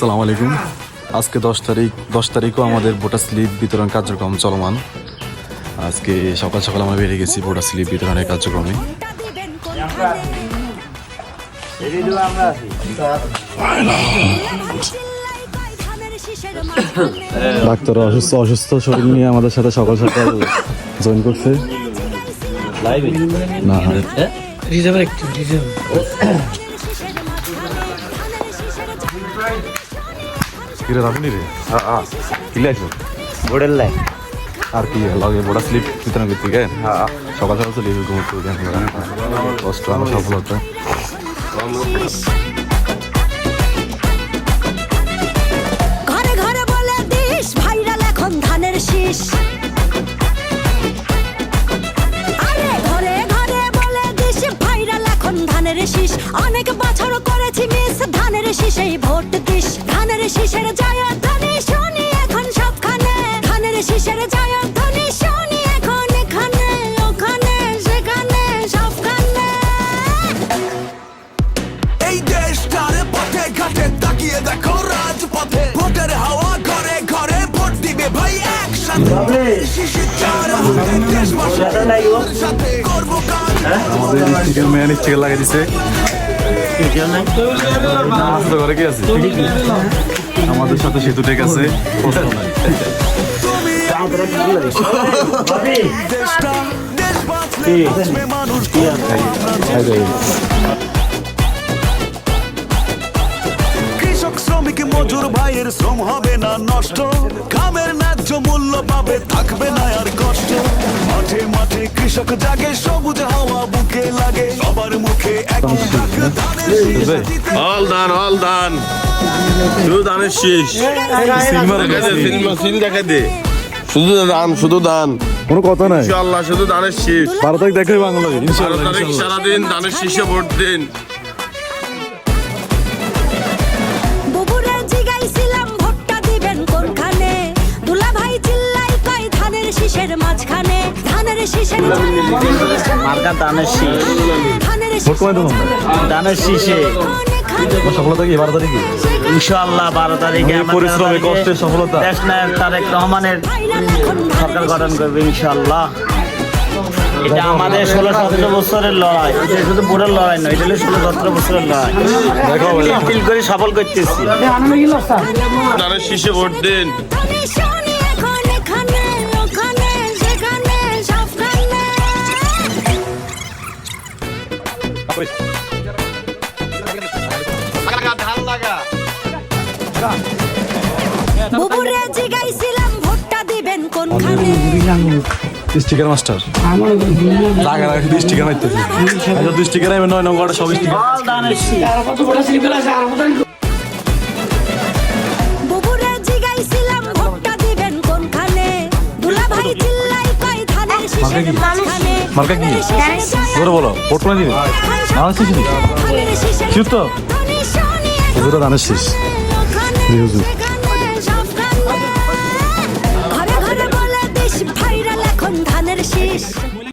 আসসালামু আলাইকুম। আজকে দশ তারিখ দশ তারিখও আমাদের ভোটার স্লিপ বিতরণ কার্যক্রম চলমান। আজকে সকাল সকাল আমরা বেরিয়ে গেছি ভোটার স্লিপ বিতরণের কার্যক্রমে। ডাক্তার অসুস্থ অসুস্থ শরীর নিয়ে আমাদের সাথে সকাল সকাল জয়েন করছে। না রিজার্ভ একটু রিজার্ভ কিরে রাখুনি রে? কিলে আইসো বোর্ডের লাইন আর কি লগে ভোটার স্লিপ বিতরণ করতে গে সকাল সকাল চলে যাবে ঘুমোতে কষ্ট আমার সফলতা। ঘরে ঘরে বলে দিস ভাইরাল এখন ধানের শীষ। ঘরে ঘরে বলে দিস ভাইরাল এখন ধানের শীষ। অনেক বছর করেছি মিস ধানের শীষেই ভোট দিস। ধানের শীষের আমাদের সাথে সেতু টেক আছে কৃষক শ্রমিক মজুর ভাইয়ের শ্রম হবে না নষ্ট। কামের ন্যায্য মূল্য পাবে থাকবে না আর কষ্ট। মাঠে মাঠে কৃষক জাগে সবুজ হাওয়া বুকে লাগে। সবার মুখে একই ডাক ধানের অল দান অল দান শুধু দানের শেষ। দেখাই দে, শুধু দান শুধু দান কোনো কথা নাই। ইনশাআল্লাহ শুধু দানের শেষ। বারো তারিখ দেখলে বাংলা তারিখ সারাদিন দানের শীষে ভোট দিন। শীষের মাঝখানে ধানের শীষের মার্কা দানের শীষ। ধানের শীষে। সফলতা কি বারো তারিখে? ইনশাআল্লাহ বারো তারিখে পরিশ্রমে, 13 কষ্টের সফলতা। দেশ নায়ক তারেক রহমানের সরকার গঠন করবে ইনশাআল্লাহ। এটা আমাদের ষোলো সতেরো বছরের লড়াই। এটা শুধু বুড়োর লড়াই নয় এটা হলো ষোলো সতেরো বছরের লড়াই। দেখো আপিল করে সফল করতেছি। দানের শীষে ভোট দিন। বুবুরে জিগাইছিলাম ভোটটা দিবেন কোনখানে? Sticker master. টাকা রাখি স্টিকার মারতেছি। আচ্ছা দুই স্টিকার আমি নয় নম্বরটা সব স্টিকার অল বুবুরে জিগাইছিলাম ভোটটা দিবেন কোনখানে? দুলা ভাই চিল্লাই কয় ধানের শীষের মাঝখানে। মার্কা কি? ধানের বলো ভোট কোন দিবি ধানের শীষ। নি? ধানের শীষের শিওর তো? ধানের শীষ। Yazık.